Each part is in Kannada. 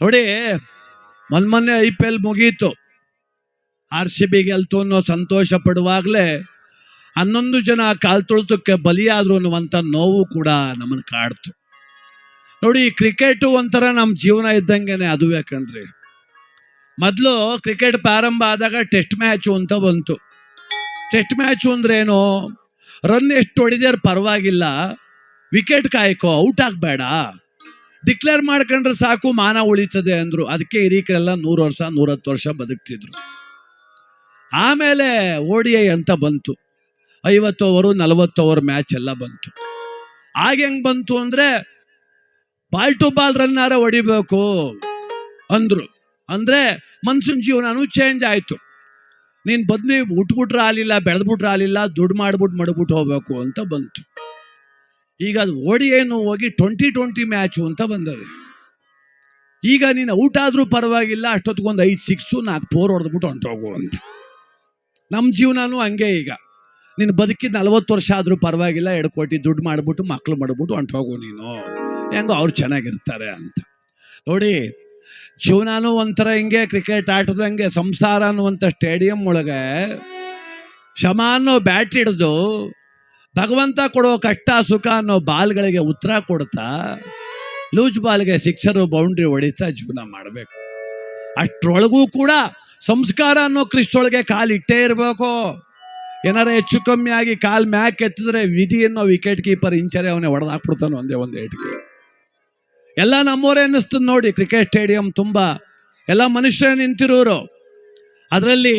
ನೋಡಿ ಮೊನ್ನೆ ಐ ಪಿ ಎಲ್ ಮುಗೀತು. ಆರ್ ಸಿ ಬಿ ಗೆಲ್ತು ಅನ್ನೋ ಸಂತೋಷ ಪಡುವಾಗಲೇ ಹನ್ನೊಂದು ಜನ ಕಾಲು ತುಳಿತಕ್ಕೆ ಬಲಿಯಾದ್ರು ಅನ್ನುವಂಥ ನೋವು ಕೂಡ ನಮ್ಮನ್ನು ಕಾಡ್ತು. ನೋಡಿ, ಕ್ರಿಕೆಟು ಒಂಥರ ನಮ್ಮ ಜೀವನ ಇದ್ದಂಗೆನೆ ಅದುವೇ ಕಣ್ರಿ ಮೊದಲು ಕ್ರಿಕೆಟ್ ಪ್ರಾರಂಭ ಆದಾಗ ಟೆಸ್ಟ್ ಮ್ಯಾಚು ಅಂತ ಬಂತು. ಟೆಸ್ಟ್ ಮ್ಯಾಚು ಅಂದ್ರೆ ಏನು, ರನ್ ಎಷ್ಟು ಹೊಡಿದ್ಯಾರು ಪರವಾಗಿಲ್ಲ, ವಿಕೆಟ್ ಕಾಯ್ಕೋ ಔಟ್ ಆಗಬೇಡ. ಡಿಕ್ಲೇರ್ ಮಾಡ್ಕೊಂಡ್ರೆ ಸಾಕು, ಮಾನ ಉಳಿತದೆ ಅಂದ್ರು. ಅದಕ್ಕೆ ಹಿರೀಕರೆಲ್ಲ ನೂರು ವರ್ಷ, ನೂರತ್ತು ವರ್ಷ ಬದುಕ್ತಿದ್ರು. ಆಮೇಲೆ ಓಡಿ ಐ ಅಂತ ಬಂತು. ಐವತ್ತು ಓವರು ನಲವತ್ತು ಓವರ್ ಮ್ಯಾಚ್ ಎಲ್ಲ ಬಂತು. ಆಗ ಹೆಂಗ್ ಬಂತು ಅಂದ್ರೆ ಬಾಲ್ ಟು ಬಾಲ್ ರನ್ನಾರ ಹೊಡಿಬೇಕು ಅಂದ್ರು. ಅಂದ್ರೆ, ಮನ್ಸಿನ ಜೀವನನೂ ಚೇಂಜ್ ಆಯ್ತು. ನೀನ್ ಬದ್ನಿ ಉಟ್ಬಿಟ್ರೆ ಆಲಿಲ್ಲ ಬೆಳೆದ್ಬಿಟ್ರೆ ಆಲಿಲ್ಲ ದುಡ್ಡು ಮಾಡ್ಬಿಟ್ಟು ಮಡ್ಬಿಟ್ಟು ಹೋಗ್ಬೇಕು ಅಂತ ಬಂತು. ಈಗ ಅದು ಓಡಿ ಏನು ಹೋಗಿ ಟ್ವೆಂಟಿ ಟ್ವೆಂಟಿ ಮ್ಯಾಚು ಅಂತ ಬಂದದೆ ಈಗ ನೀನು ಔಟ್ ಆದರೂ ಪರವಾಗಿಲ್ಲ, ಅಷ್ಟೊತ್ತಿಗೊಂದು ಐದು ಸಿಕ್ಸು ನಾಲ್ಕು ಫೋರ್ ಹೊಡೆದ್ಬಿಟ್ಟು ಹೊಂಟೋಗು ಅಂತ. ನಮ್ಮ ಜೀವನನೂ ಹಂಗೆ ಈಗ. ನೀನು ಬದುಕಿದ ನಲ್ವತ್ತು ವರ್ಷ ಆದರೂ ಪರವಾಗಿಲ್ಲ, ಎರಡು ಕೋಟಿ ದುಡ್ಡು ಮಾಡಿಬಿಟ್ಟು ಮಕ್ಳು ಮಾಡ್ಬಿಟ್ಟು ಹೊಂಟೋಗು ನೀನು. ಹೆಂಗೋ ಅವ್ರು ಚೆನ್ನಾಗಿರ್ತಾರೆ ಅಂತ. ನೋಡಿ, ಜೀವನನೂ ಒಂಥರ ಹಿಂಗೆ ಕ್ರಿಕೆಟ್ ಆಟದಂಗೆ ಸಂಸಾರ ಅನ್ನುವಂಥ ಸ್ಟೇಡಿಯಂ ಒಳಗೆ ಶಮ ಅನ್ನೋ ಬ್ಯಾಟ್ ಹಿಡಿದು ಭಗವಂತ ಕೊಡೋ ಕಷ್ಟ, ಸುಖ ಅನ್ನೋ ಬಾಲ್ಗಳಿಗೆ ಉತ್ತರ ಕೊಡ್ತಾ, ಲೂಜ್ ಬಾಲ್ಗೆ ಶಿಕ್ಷರು ಬೌಂಡ್ರಿ ಹೊಡಿತಾ ಜೀವನ ಮಾಡಬೇಕು. ಅಷ್ಟರೊಳಗೂ ಕೂಡ ಸಂಸ್ಕಾರ ಅನ್ನೋ ಕ್ರಿಸ್ತೊಳಗೆ ಕಾಲು ಇಟ್ಟೇ ಇರಬೇಕು. ಏನಾರ ಹೆಚ್ಚು ಕಮ್ಮಿ ಆಗಿ ಕಾಲ್ ಮ್ಯಾಕ್ ಎತ್ತಿದ್ರೆ ವಿಧಿ ಅನ್ನೋ ವಿಕೆಟ್ ಕೀಪರ್ ಇಂಚರೆ ಅವನೇ ಹೊಡೆದಾಕ್ಬಿಡ್ತಾನೆ ಒಂದೇ ಒಂದು ಏಟಿಗೆ. ಎಲ್ಲ ನಮ್ಮವರೇ ಅನ್ನಿಸ್ತದೆ ನೋಡಿ ಕ್ರಿಕೆಟ್ ಸ್ಟೇಡಿಯಂ ತುಂಬ. ಎಲ್ಲ ಮನುಷ್ಯರೇ ನಿಂತಿರೋರು. ಅದರಲ್ಲಿ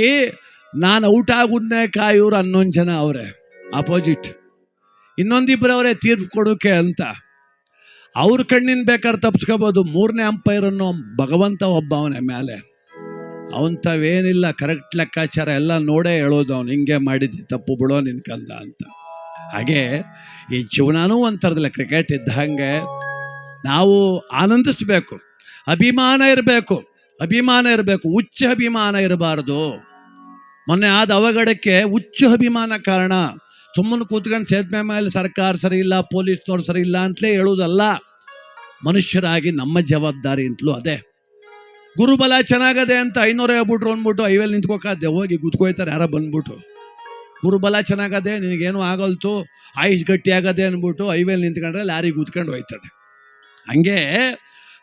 ನಾನು ಔಟ್ ಆಗುದನ್ನೇ ಕಾಯೋರು ಹನ್ನೊಂದು ಜನ ಅವರೇ ಅಪೋಸಿಟ್ ಇನ್ನೊಂದಿಬ್ಬರು ಅವರೇ ತೀರ್ಪು ಕೊಡೋಕೆ ಅಂತ. ಅವ್ರ ಕಣ್ಣಿನ ಬೇಕಾದ್ರೆ ತಪ್ಸ್ಕೋಬೋದು. ಮೂರನೇ ಅನ್ನೋ ಭಗವಂತ ಒಬ್ಬ ಅವನೇ ಮೇಲೆ ಅವನ್ ತಾವೇನಿಲ್ಲ ಕರೆಕ್ಟ್ ಲೆಕ್ಕಾಚಾರ ಎಲ್ಲ ನೋಡೇ ಹೇಳೋದು ಅವ್ನು. ಹಿಂಗೆ ಮಾಡಿದ್ದು ತಪ್ಪು ಬಿಡೋ ನಿನ್ಕಂದ ಅಂತ. ಹಾಗೆ ಈ ಜೀವನನೂ ಒಂಥರದಿಲ್ಲ ಕ್ರಿಕೆಟ್ ಇದ್ದ ಹಾಗೆ. ನಾವು ಆನಂದಿಸ್ಬೇಕು. ಅಭಿಮಾನ ಇರಬೇಕು. ಅಭಿಮಾನ ಇರಬೇಕು. ಹುಚ್ಚ ಅಭಿಮಾನ ಇರಬಾರ್ದು. ಮೊನ್ನೆ ಆದ ಅವಘಡಕ್ಕೆ ಹುಚ್ಚು ಅಭಿಮಾನ ಕಾರಣ. ಸುಮ್ಮನೆ ಕೂತ್ಕೊಂಡು ಸೇತುವೆ ಮೇಲೆ ಸರ್ಕಾರ ಸರಿ ಇಲ್ಲ ಪೊಲೀಸ್ನವ್ರು ಸರಿ ಇಲ್ಲ ಅಂತಲೇ ಹೇಳುವುದಲ್ಲ. ಮನುಷ್ಯರಾಗಿ ನಮ್ಮ ಜವಾಬ್ದಾರಿ ಅಂತಲೂ ಅದೇ. ಗುರುಬಲ ಚೆನ್ನಾಗದೆ ಅಂತ ಐನೂರ ಹೇಳ್ಬಿಟ್ರು ಅಂದ್ಬಿಟ್ಟು ಐವೇಲಿ ನಿಂತ್ಕೋಕಾದ್ದೆ ಹೋಗಿ ಗುದ್ಕೋಯ್ತಾರೆ ಯಾರೋ ಬಂದ್ಬಿಟ್ಟು. ಗುರುಬಲ ಚೆನ್ನಾಗದೆ, ನಿನಗೇನು ಆಗಲ್ತು, ಆಯುಷ್ ಗಟ್ಟಿ ಆಗದೆ ಅಂದ್ಬಿಟ್ಟು ಐವೇಲಿ ನಿಂತ್ಕೊಂಡ್ರೆ ಲಾರಿ ಗುದ್ಕೊಂಡು ಹೋಯ್ತದೆ. ಹಂಗೆ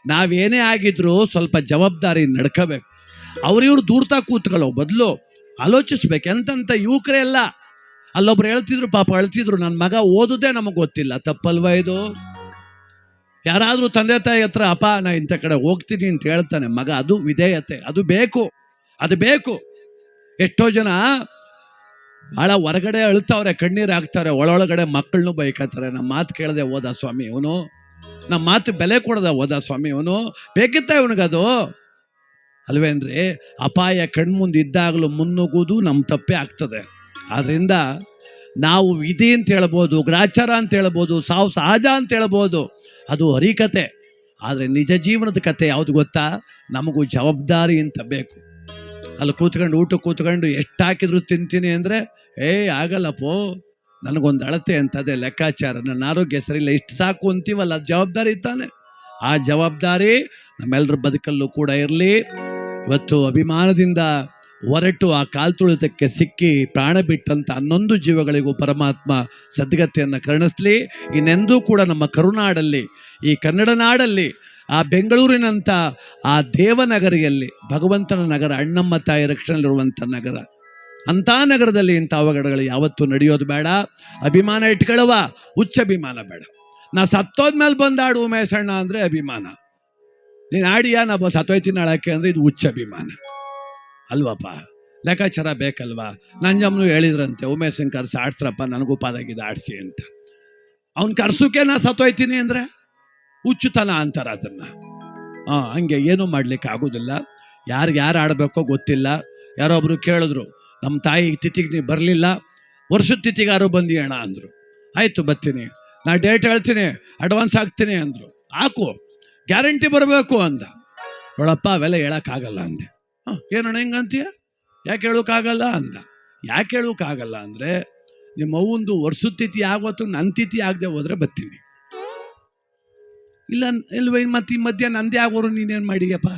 ನಾವೇನೇ ಆಗಿದ್ರು ಸ್ವಲ್ಪ ಜವಾಬ್ದಾರಿ ನಡ್ಕೋಬೇಕು. ಅವ್ರಿವ್ರು ದೂರ್ತಾ ಕೂತ್ಕೊಳ್ಳೋ ಬದಲು ಆಲೋಚಿಸ್ಬೇಕು. ಎಂತಂತ ಯುವಕರೇ ಎಲ್ಲ ಅಲ್ಲೊಬ್ರು ಹೇಳ್ತಿದ್ರು, ಪಾಪ ಅಳ್ತಿದ್ರು ನನ್ನ ಮಗ ಓದುದೇ ನಮಗೆ ಗೊತ್ತಿಲ್ಲ. ತಪ್ಪಲ್ವಾ ಇದು? ಯಾರಾದರೂ ತಂದೆ ತಾಯಿ ಹತ್ರ, ಅಪ್ಪ, ನಾ ಇಂಥ ಕಡೆ ಹೋಗ್ತೀನಿ ಅಂತ ಹೇಳ್ತಾನೆ, ಮಗ, ಅದು ವಿಧೇಯತೆ, ಅದು ಬೇಕು ಅದು ಬೇಕು. ಎಷ್ಟೋ ಜನ ಭಾಳ ಹೊರಗಡೆ ಅಳ್ತಾವ್ರೆ, ಕಣ್ಣೀರು ಹಾಕ್ತಾರೆ, ಒಳೊಳಗಡೆ ಮಕ್ಕಳನ್ನು ಬೈಕತ್ತಾರೆ. ನಮ್ಮ ಮಾತು ಕೇಳದೆ ಹೋದ ಸ್ವಾಮಿ ಇವನು. ನಮ್ಮ ಮಾತು ಬೆಲೆ ಕೊಡದ ಹೋದ ಸ್ವಾಮಿ ಇವನು. ಬೇಕಿತ್ತ ಇವನಿಗದು? ಅಲ್ವೇನ್ರಿ? ಅಪಾಯ ಕಣ್ಮುಂದಿದ್ದಾಗಲೂ ಮುನ್ನುಗ್ಗುವುದು ನಮ್ಮ ತಪ್ಪೇ ಆಗ್ತದೆ. ಆದ್ರಿಂದ ನಾವು ವಿಧಿ ಅಂತ ಹೇಳ್ಬೋದು, ಗ್ರಾಚಾರ ಅಂತ ಹೇಳ್ಬೋದು, ಸಾವು ಸಹಜ ಅಂತ ಹೇಳ್ಬೋದು, ಅದು ಹರಿಕತೆ. ಆದರೆ ನಿಜ ಜೀವನದ ಕತೆ ಯಾವುದು ಗೊತ್ತಾ? ನಮಗೂ ಜವಾಬ್ದಾರಿ ಅಂತ ಬೇಕು. ಅಲ್ಲಿ ಕೂತ್ಕೊಂಡು ಊಟ ಕೂತ್ಕೊಂಡು ಎಷ್ಟು ಹಾಕಿದ್ರು ತಿಂತೀನಿ ಅಂದರೆ, ಏ, ಆಗಲ್ಲಪ್ಪೋ, ನನಗೊಂದು ಅಳತೆ ಅಂತದೆ ಲೆಕ್ಕಾಚಾರ. ನನ್ನ ಆರೋಗ್ಯ ಸರಿಯಿಲ್ಲ, ಇಷ್ಟು ಸಾಕು ಅಂತೀವಲ್ಲ ಜವಾಬ್ದಾರಿ ತಾನೆ. ಆ ಜವಾಬ್ದಾರಿ ನಮ್ಮೆಲ್ಲರ ಬದುಕಲ್ಲೂ ಕೂಡ ಇರಲಿ. ಇವತ್ತು ಅಭಿಮಾನದಿಂದ ಹೊರಟು ಆ ಕಾಲ್ತುಳಿತಕ್ಕೆ ಸಿಕ್ಕಿ ಪ್ರಾಣ ಬಿಟ್ಟಂತ ಹನ್ನೊಂದು ಜೀವಗಳಿಗೂ ಪರಮಾತ್ಮ ಸದ್ಗತಿಯನ್ನು ಕರುಣಿಸ್ಲಿ. ಇನ್ನೆಂದೂ ಕೂಡ ನಮ್ಮ ಕರುನಾಡಲ್ಲಿ, ಈ ಕನ್ನಡ ನಾಡಲ್ಲಿ, ಆ ಬೆಂಗಳೂರಿನಂಥ ಆ ದೇವನಗರಿಯಲ್ಲಿ, ಭಗವಂತನ ನಗರ, ಅಣ್ಣಮ್ಮ ತಾಯಿ ರಕ್ಷಣೆಯಲ್ಲಿರುವಂಥ ನಗರ. ಅಂಥ ನಗರದಲ್ಲಿ ಇಂಥ ಅವಘಡಗಳು ಯಾವತ್ತೂ ನಡೆಯೋದು ಬೇಡ. ಅಭಿಮಾನ ಇಟ್ಕೊಳ್ಳುವ, ಹುಚ್ಚ ಅಭಿಮಾನ ಬೇಡ. ನಾ ಸತ್ತೋದ್ಮೇಲೆ ಬಂದು ಆಡು ಉಮೇಶಣ್ಣ ಅಂದರೆ ಅಭಿಮಾನ. ನೀನು ಆಡಿಯಾ, ನಾ ಸತ್ತೋಯ್ತೀನಿ ಆಳಕ್ಕೆ ಅಂದರೆ ಇದು ಹುಚ್ಚ ಅಭಿಮಾನ. ಅಲ್ವಪ್ಪ? ಲೆಕ್ಕಾಚಾರ ಬೇಕಲ್ವಾ? ನಂಜಮ್ಮನು ಹೇಳಿದ್ರಂತೆ ಉಮೇಶ್ ಸಿಂಗ್ ಕರ್ಸಿ ಆಡ್ಸ್ರಪ್ಪ, ನನಗೂ ಪಾದಾಗಿದೆ ಆಡಿಸಿ ಅಂತ. ಅವ್ನು ಕರ್ಸೋಕೆ ನಾ ಸತ್ತೋಯ್ತೀನಿ ಅಂದರೆ? ಹುಚ್ಚುತನ ಅಂತಾರೆ ಅದನ್ನ. ಹಾಂ ಹಂಗೆ ಏನೂ ಮಾಡ್ಲಿಕ್ಕೆ ಆಗೋದಿಲ್ಲ. ಯಾರಿಗೆ ಯಾರು ಆಡಬೇಕೋ ಗೊತ್ತಿಲ್ಲ. ಯಾರೋ ಒಬ್ರು ಕೇಳಿದ್ರು ನಮ್ಮ ತಾಯಿ ತಿಥಿಗೆ ನೀವು ಬರಲಿಲ್ಲ? ವರ್ಷದ ತಿಥಿಗಾರು ಬಂದಿ ಅಣ್ಣ? ಅಂದರು. ಆಯಿತು, ಬರ್ತೀನಿ. ನಾ ಡೇಟ್ ಹೇಳ್ತೀನಿ, ಅಡ್ವಾನ್ಸ್ ಹಾಕ್ತೀನಿ ಅಂದರು. ಹಾಕು, ಗ್ಯಾರಂಟಿ ಬರಬೇಕು ಅಂದ. ನೋಡಪ್ಪ, ಅವೆಲ್ಲ ಹೇಳೋಕ್ಕಾಗಲ್ಲ ಅಂದೆ. ಏನಣ್ಣ ಹೆಂಗಂತೀಯ? ಯಾಕೆ ಹೇಳೋಕ್ಕಾಗಲ್ಲ ಅಂದ. ಯಾಕೆ ಹೇಳೋಕ್ಕಾಗಲ್ಲ ಅಂದರೆ, ನಿಮ್ಮ ಅವ್ವಂದು ವರ್ಷತಿಥಿ ಆಗೋತು ಆಗೋತ್ತು ನನ್ನ ತಿಥಿ ಆಗದೆ ಹೋದ್ರೆ ಬರ್ತೀನಿ. ಇಲ್ಲ, ಇಲ್ವೇ ಮತ್ತೆ ಈ ಮಧ್ಯ ನಂದೇ ಆಗೋರು ನೀನೇನು ಮಾಡಿಯಪ್ಪ?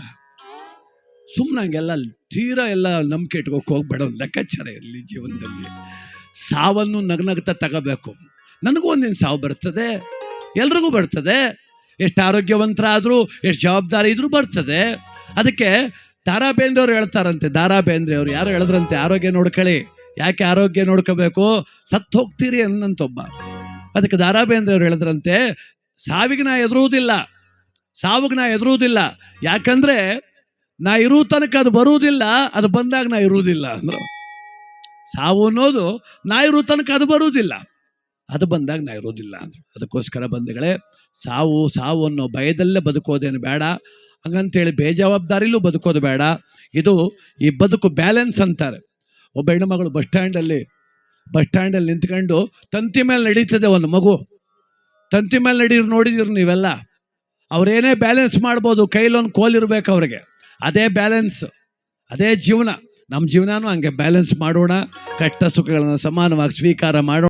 ಸುಮ್ಮನೆ ಹಂಗೆಲ್ಲ ತೀರಾ ಎಲ್ಲ ನಂಬಿಕೆ ಇಟ್ಕೋಕೆ ಹೋಗ್ಬೇಡ ಒಂದು ಲೆಕ್ಕಾಚಾರ ಇರಲಿ ಜೀವನದಲ್ಲಿ. ಸಾವನ್ನು ನಗ್ನಗ್ತಾ ತಗೋಬೇಕು. ನನಗೂ ಒಂದಿನ ಸಾವು ಬರ್ತದೆ, ಎಲ್ರಿಗೂ ಬರ್ತದೆ. ಎಷ್ಟು ಆರೋಗ್ಯವಂತರಾದರೂ, ಎಷ್ಟು ಜವಾಬ್ದಾರಿ ಇದ್ರೂ ಬರ್ತದೆ. ಅದಕ್ಕೆ ದಾರಾ ಬೇಂದ್ರೆ ಅವ್ರು ಹೇಳ್ತಾರಂತೆ ದಾರಾ ಬೇಂದ್ರೆ ಅವ್ರು ಯಾರು ಹೇಳಿದ್ರಂತೆ, ಆರೋಗ್ಯ ನೋಡ್ಕೊಳ್ಳಿ. ಯಾಕೆ ಆರೋಗ್ಯ ನೋಡ್ಕೋಬೇಕು? ಸತ್ತು ಹೋಗ್ತೀರಿ ಅನ್ನಂತೊಬ್ಬ ಅದಕ್ಕೆ ದಾರಾ ಬೇಂದ್ರೆ ಅವ್ರು ಹೇಳಿದ್ರಂತೆ, ಸಾವಿಗೆ ನಾ ಎದುರುವುದಿಲ್ಲ ಸಾವಿಗೆ ನಾ ಎದುರುವುದಿಲ್ಲ ಯಾಕಂದ್ರೆ ನಾ ಇರೋ ತನಕ ಅದು ಬರುವುದಿಲ್ಲ, ಅದು ಬಂದಾಗ ನಾ ಇರುವುದಿಲ್ಲ ಅಂದ್ರು. ಸಾವು ಅನ್ನೋದು ನಾ ಇರೋ ತನಕ ಅದು ಬರುವುದಿಲ್ಲ, ಅದು ಬಂದಾಗ ನಾ ಇರೋದಿಲ್ಲ ಅಂದ್ರು. ಅದಕ್ಕೋಸ್ಕರ ಬಂಧುಗಳೇ, ಸಾವು ಸಾವು ಅನ್ನೋ ಭಯದಲ್ಲೇ ಬದುಕೋದೇನು ಬೇಡ. ಹಂಗಂತೇಳಿ ಬೇಜವಾಬ್ದಾರಿಲೂ ಬದುಕೋದು ಬೇಡ. ಇದು ಈ ಬದುಕು ಬ್ಯಾಲೆನ್ಸ್ ಅಂತಾರೆ. ಒಬ್ಬ ಹೆಣ್ಣುಮಗಳು ಬಸ್ ಸ್ಟ್ಯಾಂಡಲ್ಲಿ ಬಸ್ ಸ್ಟ್ಯಾಂಡಲ್ಲಿ ನಿಂತ್ಕೊಂಡು ತಂತಿ ಮೇಲೆ ನಡೀತದೆ ಒಂದು ಮಗು. ತಂತಿ ಮೇಲೆ ನಡೀರು, ನೋಡಿದಿರು ನೀವೆಲ್ಲ. ಅವರೇನೇ ಬ್ಯಾಲೆನ್ಸ್ ಮಾಡ್ಬೋದು, ಕೈಲೊಂದು ಕೋಲಿರ್ಬೇಕು ಅವ್ರಿಗೆ. ಅದೇ ಬ್ಯಾಲೆನ್ಸ್, ಅದೇ ಜೀವನ. ನಮ್ಮ ಜೀವನನೂ ಹಂಗೆ ಬ್ಯಾಲೆನ್ಸ್ ಮಾಡೋಣ. ಕಷ್ಟ ಸುಖಗಳನ್ನು ಸಮಾನವಾಗಿ ಸ್ವೀಕಾರ ಮಾಡೋಣ.